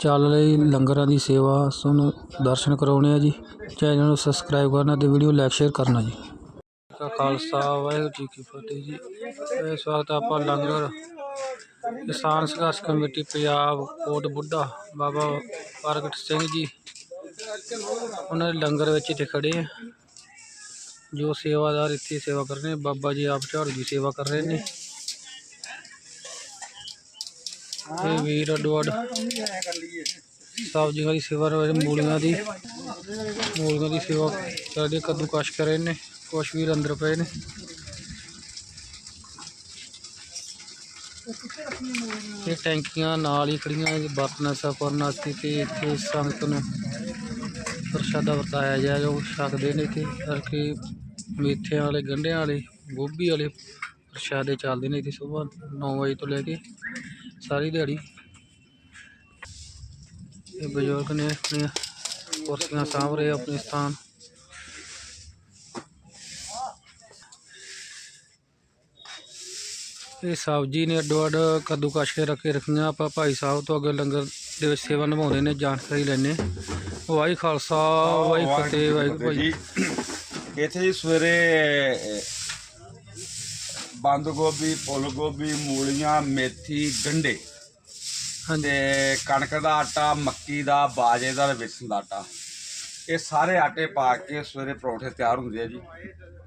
ਚੱਲ ਰਹੀ ਲੰਗਰਾਂ ਦੀ ਸੇਵਾ ਤੁਹਾਨੂੰ ਦਰਸ਼ਨ ਕਰਾਉਣੇ ਆ ਜੀ। ਚੈਨਲ ਨੂੰ ਸਬਸਕ੍ਰਾਈਬ ਕਰਨਾ ਤੇ ਵੀਡੀਓ ਲਾਈਕ ਸ਼ੇਅਰ ਕਰਨਾ ਜੀ ਕਾ ਖਾਲਸਾ, ਵਾਹਿਗੁਰੂ ਜੀ ਕੀ ਫਤਿਹ ਜੀ। ਇਸ ਵਕਤ ਆਪਾਂ ਲੰਗਰ, ਕਿਸਾਨ ਸੰਘਰਸ਼ ਕਮੇਟੀ ਪੰਜਾਬ ਕੋਟ ਬੁੱਢਾ ਬਾਬਾ ਪ੍ਰਗਟ ਸਿੰਘ ਜੀ, ਉਹਨਾਂ ਦੇ ਲੰਗਰ ਵਿੱਚ ਇੱਥੇ ਖੜੇ ਆ। ਜੋ ਸੇਵਾਦਾਰ ਇੱਥੇ ਸੇਵਾ ਕਰ ਰਹੇ ਨੇ, ਬਾਬਾ ਜੀ ਆਪ ਝਾੜੂ ਦੀ ਸੇਵਾ ਕਰ ਰਹੇ ਨੇ। ਇਹ ਵੀਰ ਅੱਡੋ ਅੱਡ। ਸਬਜ਼ੀਆਂ ਦੀ ਸੇਵਾ ਰਹੇ ਮੂਲੀਆਂ ਦੀ। ਮੂਲੀਆਂ ਦੀ ਸੇਵਾ ਕਰਦੇ ਕੱਦੂ ਕਸ਼ ਕਰ ਰਹੇ ਨੇ, ਕੁਛ ਵੀਰ ਅੰਦਰ ਪਏ ਨੇ। ਇਹ ਟੈਂਕੀਆਂ ਨਾਲ ਹੀ ਖੜੀਆਂ ਨੇ ਬਰਤਨਾਂ ਸਾਫ਼ ਵਾਸਤੇ ਤੇ ਇੱਥੇ ਸੰਗਤ ਨੂੰ ਪ੍ਰਸ਼ਾਦਾ ਵਰਤਾਇਆ ਜਾ ਉਹ ਛਕਦੇ ਨੇ ਇੱਥੇ। ਕਰਕੇ ਮੇਥਿਆਂ ਵਾਲੇ, ਗੰਢਿਆਂ ਵਾਲੇ, ਗੋਭੀ ਵਾਲੇ ਪ੍ਰਸ਼ਾਦੇ ਚੱਲਦੇ ਨੇ ਇੱਥੇ ਸਵੇਰ 9 ਵਜੇ ਤੋਂ ਲੈ ਕੇ। ਸਾਰੀ ਦਿਹਾੜੀ। ਇਹ ਬਜ਼ੁਰਗ ਨੇ ਆਪਣੀਆਂ ਕੁਰਸੀਆਂ ਸਾਂਭ ਰਹੇ, ਆਪਣੇ ਸਥਾਨ। ਇਹ ਸਬਜ਼ੀ ਨੇ ਅੱਡੋ ਅੱਡ ਕੱਦੂ ਕਸ਼ ਕੇ ਰੱਖੇ ਰੱਖੀਆਂ। ਆਪਾਂ ਭਾਈ ਸਾਹਿਬ ਤੋਂ ਅੱਗੇ ਲੰਗਰ ਦੇ ਵਿੱਚ ਸੇਵਾ ਨਿਭਾਉਂਦੇ ਨੇ, ਜਾਣਕਾਰੀ ਲੈਣੇ ਵਾਹਿ ਖਾਲਸਾ ਵਾਹਿ ਫਤਿਹ, ਵਾਹਿਗੁਰੂ ਜੀ, ਇੱਥੇ ਜੀ ਸਵੇਰੇ ਬੰਦ ਗੋਭੀ ਫੁੱਲ ਗੋਭੀ ਮੂਲੀਆਂ ਮੇਥੀ ਗੰਢੇ ਹਾਂਜੀ। ਕਣਕ ਦਾ ਆਟਾ ਮੱਕੀ ਦਾ ਬਾਜੇ ਦਾ ਵੇਸਣ ਦਾ ਆਟਾ। ਇਹ ਸਾਰੇ ਆਟੇ ਪਾ ਕੇ ਸਵੇਰੇ ਪਰੌਂਠੇ ਤਿਆਰ ਹੁੰਦੇ ਆ ਜੀ।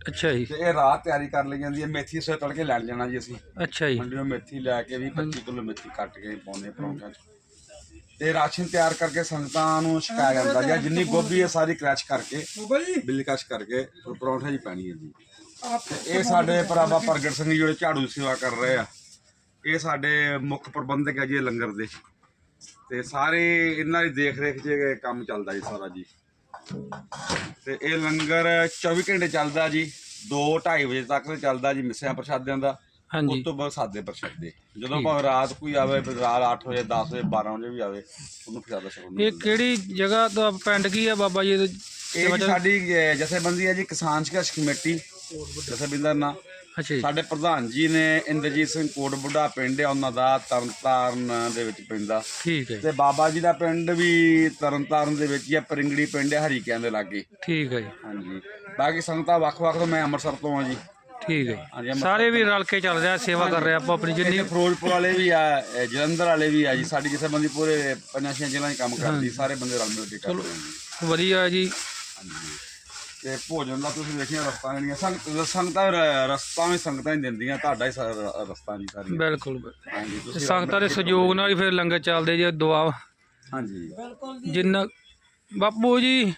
ਅੱਛਾ ਜੀ। ਤੇ ਇਹ ਰਾਤ ਤਿਆਰੀ ਕਰ ਲਈ ਜਾਂਦੀ ਹੈ। ਮੇਥੀ ਸਵੇਰੇ ਤੜਕੇ ਲੈਣ ਜਾਣਾ ਜੀ ਅਸੀਂ। ਅੱਛਾ ਜੀ। ਮੰਡੀੋਂ ਮੇਥੀ ਲੈ ਕੇ ਵੀ 25 ਕਿਲੋ ਮੇਥੀ ਕੱਟ ਕੇ ਪਾਉਂਦੇ ਪਰੌਂਠਿਆਂ 'ਚ। ਤੇ ਰਾਸ਼ਨ ਤਿਆਰ ਕਰਕੇ ਸੰਗਤਾਂ ਨੂੰ ਛਕਾਇਆ ਜਾਂਦਾ ਜਾਂ। ਜਿੰਨੀ ਗੋਭੀ ਹੈ ਸਾਰੀ ਕ੍ਰੈਸ਼ ਕਰਕੇ ਬਿੱਲੀ ਕਸ਼ ਕਰਕੇ ਪਰੌਂਠੇ 'ਚ ਪੈਣੀ ਹੈ ਜੀ। ਇਹ ਸਾਡੇ ਭਰਾਵਾ ਪ੍ਰਗਟ ਸਿੰਘ ਜੀ ਜਿਹੜੇ ਝਾੜੂ ਸੇਵਾ ਕਰ ਰਹੇ ਆ। ਇਹ ਸਾਡੇ ਮੁੱਖ ਪ੍ਰਬੰਧਕ ਹੈ ਜੀ ਇਹ ਲੰਗਰ ਦੇ। ਤੇ ਸਾਰੇ ਇਹਨਾਂ ਦੀ ਦੇਖ ਰੇਖ 'ਚ ਕੰਮ ਚੱਲਦਾ ਜੀ ਸਾਰਾ ਜੀ। ਤੇ ਇਹ ਲੰਗਰ 24 ਘੰਟੇ ਚੱਲਦਾ ਜੀ 2:30 ਵਜੇ ਤੱਕ ਚੱਲਦਾ ਜੀ ਮਿੱਸਿਆਂ ਪ੍ਰਸ਼ਾਦਿਆਂ ਦਾ। ਉਸ ਤੋਂ ਬਾਅਦ ਸਾਦੇ ਪ੍ਰਸ਼ਾਦੇ ਜਦੋਂ ਭਾਵੇਂ ਰਾਤ ਕੋਈ ਆਵੇ ਰਾਤ 8 ਵਜੇ 10 ਵਜੇ 12 ਵਜੇ ਵੀ ਆਵੇ ਉਹਨੂੰ ਪ੍ਰਸ਼ਾਦਾ ਛਕਣਾ ਇਹ ਕਿਹੜੀ ਜਗ੍ਹਾ ਤੋਂ ਪਿੰਡ ਕੀ ਹੈ ਬਾਬਾ ਜੀ ਦੇ ਇਹ ਜੀ ਸਾਡੀ ਅਹ, ਜਥੇਬੰਦੀ ਹੈ ਜੀ ਕਿਸਾਨ ਸੰਘਰਸ਼ ਕਮੇਟੀ ਜਥੇਬੰਦਰ ਨਾਲ। ਅੱਛਾ ਜੀ। ਸਾਡੇ ਪ੍ਰਧਾਨ ਜੀ ਨੇ ਇੰਦਰਜੀਤ ਸਿੰਘ ਕੋਟ ਬੁੱਢਾ ਪਿੰਡ ਹੈ ਉਹਨਾਂ ਦਾ ਤਰਨਤਾਰਨ ਦੇ ਵਿੱਚ ਪੈਂਦਾ ਠੀਕ ਹੈ ਜੀ, ਤੇ ਬਾਬਾ ਜੀ ਦਾ ਪਿੰਡ ਵੀ ਤਰਨਤਾਰਨ ਦੇ ਵਿੱਚ ਹੀ ਹੈ ਪਰਿੰਗੜੀ ਪਿੰਡ ਹੈ ਹਰੀਕਿਆਂ ਦੇ ਲਾਗੇ। ਠੀਕ ਹੈ ਜੀ। ਹਾਂਜੀ। ਬਾਕੀ ਸੰਗਤਾਂ ਵੱਖ-ਵੱਖ ਤੋਂ ਮੈਂ ਅੰਮ੍ਰਿਤਸਰ ਤੋਂ ਆ ਜੀ। ਠੀਕ ਹੈ। ਜੀ। ਸਾਰੇ ਵੀ ਰਲ ਕੇ ਚੱਲ ਰਿਹਾ ਸੇਵਾ ਕਰ ਰਹੇ ਆਪਾਂ ਆਪਣੀ ਜਿੰਨੀ ਇੱਥੇ ਫਿਰੋਜ਼ਪੁਰ ਵਾਲੇ ਵੀ ਆ ਇਹ ਜਲੰਧਰ ਵਾਲੇ ਵੀ ਆ ਜੀ। ਸਾਡੀ ਜਥੇਬੰਦੀ ਪੂਰੇ ਪੰਜਾਂ ਛੇ ਜ਼ਿਲ੍ਹਿਆਂ 'ਚ ਕੰਮ ਕਰਦੀ ਸਾਰੇ ਬੰਦੇ ਰਲ ਮਿਲ ਕੇ ਕਰਦੇ ਆ ਵਧੀਆ ਜੀ। ਤੇ ਭੋਜਨ ਦਾ ਤੁਸੀਂ ਵੇਖਿਆ ਰਸਤਾ ਜਿਹੜੀਆਂ ਸੰਗਤ ਸੰਗਤਾਂ ਰ- ਰਸਤਾ ਵੀ ਸੰਗਤਾਂ ਹੀ ਦਿੰਦੀਆਂ ਤੁਹਾਡਾ ਹੀ ਸਾਰਾ ਰਸਤਾ ਜੀ ਸਾਰੀ ਬਿਲਕੁਲ ਬਿਲਕੁਲ। ਹਾਂਜੀ ਤੇ ਤੁਸੀਂ ਸੰਗਤਾਂ ਦੇ ਸਹਿਯੋਗ ਨਾਲ ਹੀ ਫਿਰ ਲੰਗਰ ਚੱਲਦੇ ਜੀ ਦੁਆ। ਹਾਂਜੀ। ਜਿੰਨਾ ਬਾਪੂ ਜੀ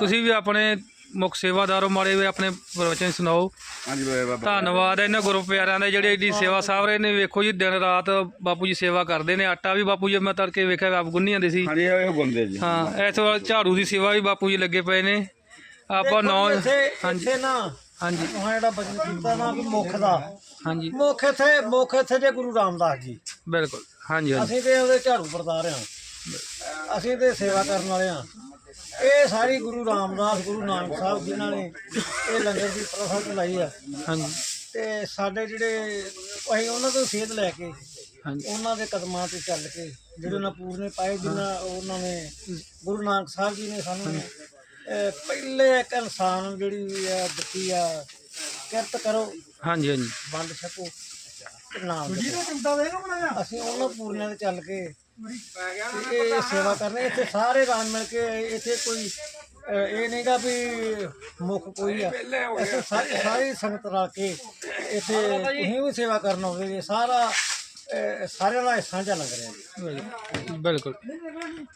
ਤੁਸੀਂ ਵੀ ਆਪਣੇ ਮੁੱਖ ਸੇਵਾਦਾਰੋ ਮਾਰੇ ਵੀ ਆਪਣੇ ਪ੍ਰਵਚਨ ਸੁਣਾਓ। ਹਾਂਜੀ ਬਾਬਾ ਬਾਬਾ ਧੰਨਵਾਦ ਹੈ ਇਹਨਾਂ ਗੁਰੂ ਪਿਆਰਿਆਂ ਦੇ ਜਿਹੜੇ ਏਡੀ ਸੇਵਾ ਸਾਂਭ ਰਹੇ ਨੇ। ਵੇਖੋ ਜੀ ਦਿਨ ਰਾਤ ਬਾਪੂ ਜੀ ਸੇਵਾ ਕਰਦੇ ਨੇ। ਆਟਾ ਵੀ ਬਾਪੂ ਜੀ ਮੈਂ ਤੜਕੇ ਵੇਖਿਆ ਆਪ ਗੁੰਨੀ ਜਾਂਦੇ ਸੀ। ਹਾਂਜੀ ਇਹ ਗੁੰਦੇ ਜੀ। ਹਾਂ ਇਸ ਵਾਰ ਝਾੜੂ ਦੀ ਸੇਵਾ ਵੀ ਬਾਪੂ ਜੀ ਲੱਗੇ ਪਏ ਨੇ। ਆਪਾਂ ਨੌ ਹਾਂਜੀ। ਨਾ ਹਾਂਜੀ। ਉਹ ਜਿਹੜਾ ਬਚਨ ਕੀਤਾ ਨਾ ਵੀ ਮੁੱਖ ਦਾ। ਹਾਂਜੀ। ਮੁੱਖ ਇੱਥੇ ਮੁੱਖ ਇੱਥੇ ਦੇ ਗੁਰੂ ਰਾਮਦਾਸ ਜੀ। ਬਿਲਕੁਲ। ਹਾਂਜੀ ਹਾਂਜੀ। ਅਸੀਂ ਤੇ ਉਹਦੇ ਝਾੜੂ ਵਰਤਾ ਰਹੇ ਹਾਂ। ਅਸੀਂ ਤੇ ਸੇਵਾ ਕਰਨ ਵਾਲੇ ਹਾਂ। ਇਹ ਸਾਰੀ ਗੁਰੂ ਰਾਮਦਾਸ ਗੁਰੂ ਨਾਨਕ ਸਾਹਿਬ ਜਿਨ੍ਹਾਂ ਨੇ ਇਹ ਲੰਗਰ ਦੀ ਪ੍ਰਥਾ ਚਲਾਈ ਆ। ਹਾਂਜੀ। ਤੇ ਸਾਡੇ ਜਿਹੜੇ ਅਸੀਂ ਉਹਨਾਂ ਤੋਂ ਸੇਧ ਲੈ ਕੇ ਹਾਂਜੀ। ਉਹਨਾਂ ਦੇ ਕਦਮਾਂ ਤੇ ਚੱਲ ਕੇ ਜਿਹੜੇ ਉਹਨਾਂ ਪੂਰਨੇ ਪਾਏ ਜਿਨ੍ਹਾਂ ਉਹਨਾਂ ਨੇ ਗੁਰੂ ਨਾਨਕ ਸਾਹਿਬ ਜੀ ਨੇ ਸਾਨੂੰ ਪਹਿਲੇ ਇੱਕ ਇਨਸਾਨ ਨੂੰ ਜਿਹੜੀ ਆ ਦਿੱਤੀ ਆ ਕਿਰਤ ਕਰੋ ਹਾਂਜੀ ਹਾਂਜੀ। ਵੰਡ ਛਕੋ ਨਾਮ ਜਪੋ। ਅਸੀਂ ਉਹਨਾਂ ਪੂਰਨਿਆਂ ਤੇ ਚੱਲ ਕੇ ਇਹ ਸੇਵਾ ਕਰਨੇ ਇੱਥੇ ਸਾਰੇ ਰਲ ਮਿਲ ਕੇ ਇੱਥੇ ਕੋਈ ਅਹ, ਇਹ ਨਹੀਂਗਾ ਵੀ ਮੁੱਖ ਕੋਈ ਆ ਇੱਥੇ ਸਾਰੀ ਸਾਰੀ ਸੰਗਤ ਰਲ ਕੇ ਇੱਥੇ ਤੁਸੀਂ ਵੀ ਸੇਵਾ ਕਰਨ ਆਉਂਦੇ ਜੀ ਸਾਰਾ ਅਹ, ਸਾਰਿਆਂ ਦਾ ਇਹ ਸਾਂਝਾ ਲੱਗ ਰਿਹਾ ਜੀ ਬਿਲਕੁਲ।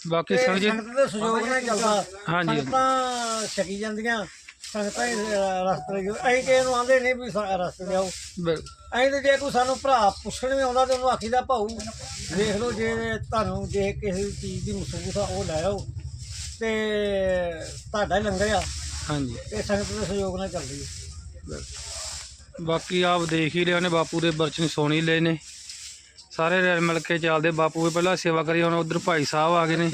ਬਾਕੀ ਸੰਗਤ ਦੇ ਸਹਿਯੋਗ ਨਾਲ ਹੀ ਚੱਲਦਾ ਹਾਂਜੀ। ਸੰਗਤਾਂ ਛਕੀ ਜਾਂਦੀਆਂ ਸੰਗਤਾਂ ਹੀ ਅਹ, ਰਸਤੇ ਜੋ ਅਸੀਂ ਕਿਸੇ ਨੂੰ ਆਂਦੇ ਨਹੀਂ ਵੀ ਸਾ- ਰਸਤੇ ਲਿਆਓ ਬਿਲਕੁਲ। ਅਸੀਂ ਤੇ ਜੇ ਕੋਈ ਸਾਨੂੰ ਭਰਾ ਪੁੱਛਣ ਵੀ ਆਉਂਦਾ ਤੇ ਉਹਨੂੰ ਆਖੀਦਾ ਭਾਊ ਦੇਖ ਲਓ ਜੇ ਤੁਹਾਨੂੰ ਜੇ ਕਿਸੇ ਚੀਜ਼ ਦੀ ਆ ਉਹ ਲੈ ਆਓ। ਤੇ ਤੁਹਾਡਾ ਹੀ ਲੰਗਰ ਆ। ਹਾਂਜੀ। ਤੇ ਸੰਗਤ ਦੇ ਸਹਿਯੋਗ ਨਾਲ ਚੱਲਦੀ ਹੈ ਬਾਕੀ ਆਪ ਦੇਖ ਹੀ ਰਹੇ ਨੇ ਬਾਪੂ ਦੇ ਬਰਚਨ ਸੋਣੀ ਲਏ ਨੇ। ਸਾਰੇ ਰਲ ਮਿਲ ਕੇ ਚੱਲਦੇ। ਬਾਪੂ ਵੀ ਪਹਿਲਾਂ ਸੇਵਾ ਕਰੀ ਹੁਣ ਉਧਰ ਭਾਈ ਸਾਹਿਬ ਆ ਗਏ ਨੇ।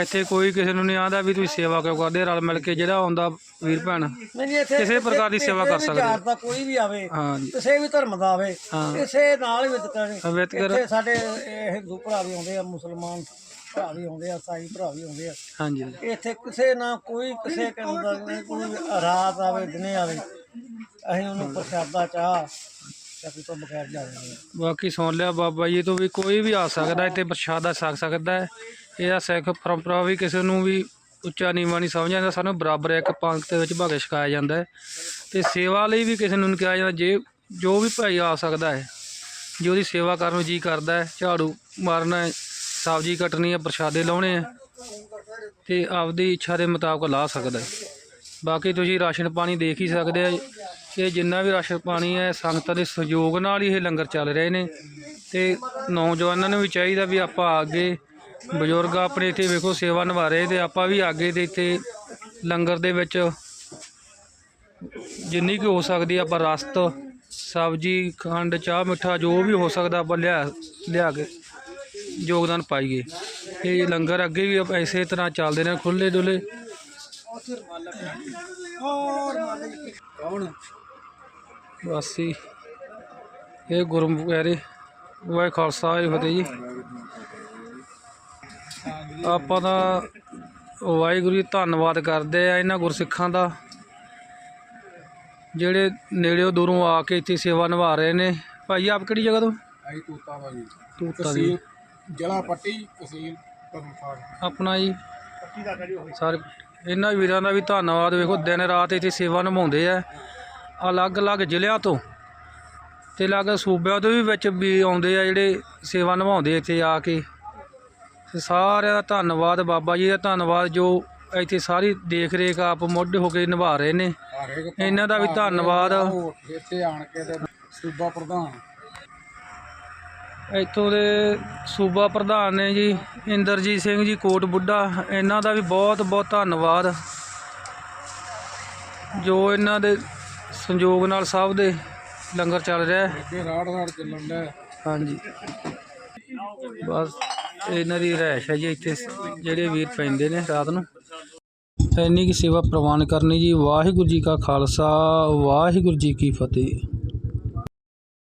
ਇੱਥੇ ਕੋਈ ਕਿਸੇ ਨੂੰ ਨਹੀਂ ਆਂਦਾ ਵੀ ਤੁਸੀਂ ਸੇਵਾ ਕਿਉਂ ਕਰਦੇ ਰਲ ਮਿਲ ਕੇ ਜਿਹੜਾ ਆਉਂਦਾ ਵੀਰ ਭੈਣ ਕਿਸੇ ਪ੍ਰਕਾਰ ਦੀ ਸੇਵਾ ਕਰ ਸਕਦੇ। ਦਾ ਕੋਈ ਵੀ ਆਵੇ ਕਿਸੇ ਵੀ ਧਰਮ ਦਾ ਆਵੇ। ਕਿਸੇ ਨਾਲ ਵਿਤਕਰੇ ਇੱਥੇ ਸਾਡੇ ਇਹ ਹਿੰਦੂ ਭਰਾ ਵੀ ਆਉਂਦੇ ਆ ਮੁਸਲਮਾਨ ਭਰਾ ਵੀ ਆਉਂਦੇ ਆ ਸਾਈ ਭਰਾ ਵੀ ਆਉਂਦੇ ਆ। ਹਾਂਜੀ ਇੱਥੇ ਕਿਸੇ ਨਾਲ ਕੋਈ ਕਿਸੇ ਕਿਸਮ ਦਾ ਨਹੀਂ ਕੋਈ ਰਾਤ ਆਵੇ ਦਿਨੇ ਆਵੇ ਅਸੀਂ ਉਹਨੂੰ ਪ੍ਰਸ਼ਾਦਾ ਚਾਹ ਚੱਕੀ ਤੋਂ ਬਗੈਰ ਜਾ ਬਾਕੀ ਸੁਣ ਲਿਆ ਬਾਬਾ ਜੀ ਤੋਂ ਵੀ ਕੋਈ ਵੀ ਆ ਸਕਦਾ, ਇੱਥੇ ਪ੍ਰਸ਼ਾਦਾ ਛਕ ਸਕਦਾ ਹੈ। ਇਹ ਸਿੱਖ ਪਰੰਪਰਾ ਵੀ ਕਿਸੇ ਨੂੰ ਵੀ ਉੱਚਾ ਨੀਵਾਂ ਨਹੀਂ ਸਮਝਿਆ ਜਾਂਦਾ ਸਾਨੂੰ ਬਰਾਬਰ ਇੱਕ ਪੰਕਤ ਦੇ ਵਿੱਚ ਭਾਗੇ ਛਕਾਇਆ ਜਾਂਦਾ ਹੈ। ਤੇ ਸੇਵਾ ਲਈ ਵੀ ਕਿਸੇ ਨੂੰ ਨਹੀਂ ਕਿਹਾ ਜਾਂਦਾ, ਜੇ ਜੋ ਵੀ ਭਾਈ ਆ ਸਕਦਾ ਹੈ, ਜੇ ਉਹਦੀ ਸੇਵਾ ਕਰਨ ਨੂੰ ਜੀ ਕਰਦਾ ਹੈ, ਝਾੜੂ ਮਾਰਨਾ ਹੈ, ਸਬਜ਼ੀ ਕੱਟਣੀ ਹੈ, ਪ੍ਰਸ਼ਾਦੇ ਲਾਉਣੇ ਹੈ, ਤੇ ਆਪਦੀ ਇੱਛਾ ਦੇ ਮੁਤਾਬਕ ਲਾ ਸਕਦਾ ਹੈ। ਬਾਕੀ ਤੁਸੀਂ ਰਾਸ਼ਨ ਪਾਣੀ ਦੇਖ ਹੀ ਸਕਦੇ ਆ ਕਿ ਜਿੰਨਾ ਵੀ ਰਾਸ਼ਨ ਪਾਣੀ ਹੈ, ਸੰਗਤਾਂ ਦੇ ਸਹਿਯੋਗ ਨਾਲ ਹੀ ਇਹ ਲੰਗਰ ਚੱਲ ਰਹੇ ਨੇ। ਤੇ ਨੌਜਵਾਨਾਂ ਨੂੰ ਵੀ ਚਾਹੀਦਾ ਵੀ ਆਪਾਂ ਅੱਗੇ ਬਜ਼ੁਰਗ ਆਪਣੇ ਇੱਥੇ ਵੇਖੋ ਸੇਵਾ ਨਿਭਾ ਰਹੇ ਤੇ ਆਪਾਂ ਵੀ ਅੱਗੇ ਦੇ ਇੱਥੇ ਲੰਗਰ ਦੇ ਵਿੱਚ ਜਿੰਨੀ ਕੁ ਹੋ ਸਕਦੀ ਆਪਾਂ ਰਸਤ, ਸਬਜ਼ੀ, ਖੰਡ, ਚਾਹ, ਮਿੱਠਾ ਜੋ ਵੀ ਹੋ ਸਕਦਾ ਆਪਾਂ ਲਿਆ ਲਿਆ ਕੇ ਯੋਗਦਾਨ ਪਾਈਏ। ਇਹ ਲੰਗਰ ਅੱਗੇ ਵੀ ਆਪਾਂ ਇਸੇ ਤਰ੍ਹਾਂ ਚੱਲਦੇ ਨੇ ਖੁੱਲੇ ਡੁੱਲੇ ਕੌਣ? ਵਾਸੀ ਇਹ ਗੁਰਮੁਖ ਪਿਆਰੇ ਵਾਹਿ ਖਾਲਸਾ ਵਾਹਿ ਫਤਿਹ ਜੀ। ਆਪਾਂ ਤਾਂ ਵਾਹਿਗੁਰੂ ਜੀ ਧੰਨਵਾਦ ਕਰਦੇ ਆ ਇਹਨਾਂ ਗੁਰਸਿੱਖਾਂ ਦਾ ਜਿਹੜੇ ਨੇੜਿਓਂ ਦੂਰੋਂ ਆ ਕੇ ਇੱਥੇ ਸੇਵਾ ਨਿਭਾ ਰਹੇ ਨੇ। ਭਾਈ ਆਪ ਕਿਹੜੀ ਜਗ੍ਹਾ ਤੋਂ? ਆਈ ਤੂਤਾ ਜੀ। ਤੂਤਾ ਦੀ ਜ਼ਿਲ੍ਹਾ ਪੱਟੀ ਤਹਿਸੀਲ ਧਰਮਪੁਰ ਆਪਣਾ ਜੀ। ਸਾਰੇ ਇਹਨਾਂ ਵੀਰਾਂ ਦਾ ਵੀ ਧੰਨਵਾਦ। ਵੇਖੋ ਦਿਨ ਰਾਤ ਇੱਥੇ ਸੇਵਾ ਨਿਭਾਉਂਦੇ ਆ। ਅਲੱਗ-ਅਲੱਗ ਜ਼ਿਲ੍ਹਿਆਂ ਤੋਂ ਤੇ ਅਲੱਗ ਸੂਬਿਆਂ ਤੋਂ ਵੀ ਵਿੱਚ ਵੀ ਆਉਂਦੇ ਆ ਜਿਹੜੇ ਸੇਵਾ ਨਿਭਾਉਂਦੇ ਇੱਥੇ ਆ ਕੇ। ਸਾਰਿਆਂ ਦਾ ਧੰਨਵਾਦ ਬਾਬਾ ਜੀ ਦਾ ਧੰਨਵਾਦ ਜੋ ਇੱਥੇ ਸਾਰੀ ਦੇਖ ਰੇਖ ਆਪ ਮੁੱਢ ਹੋ ਕੇ ਨਿਭਾ ਰਹੇ ਨੇ। ਇਹਨਾਂ ਦਾ ਵੀ ਧੰਨਵਾਦ। ਇੱਥੇ ਆਣ ਕੇ ਤੇ ਸੂਬਾ ਪ੍ਰਧਾਨ। ਇੱਥੋਂ ਦੇ ਸੂਬਾ ਪ੍ਰਧਾਨ ਨੇ ਜੀ ਇੰਦਰਜੀਤ ਸਿੰਘ ਜੀ ਕੋਟ ਬੁੱਢਾ ਇਹਨਾਂ ਦਾ ਵੀ ਬਹੁਤ ਬਹੁਤ ਧੰਨਵਾਦ। ਜੋ ਇਹਨਾਂ ਦੇ ਸੰਯੋਗ ਨਾਲ ਸਭ ਦੇ ਲੰਗਰ ਚੱਲ ਰਿਹਾ ਹੈ। ਰਾੜ ਰਾੜ ਚੱਲਣ ਦਾ ਹਾਂਜੀ। ਬਸ ਇਹਨਾਂ ਦੀ ਰਹਿਸ਼ ਹੈ ਜੀ ਇੱਥੇ ਜਿਹੜੇ ਵੀਰ ਪੈਂਦੇ ਨੇ ਰਾਤ ਨੂੰ। ਇੰਨੀ ਕੀ ਸੇਵਾ ਪ੍ਰਵਾਨ ਕਰਨੀ ਜੀ। ਵਾਹਿਗੁਰੂ ਜੀ ਕਾ ਖਾਲਸਾ ਵਾਹਿਗੁਰੂ ਜੀ ਕੀ ਫਤਿਹ।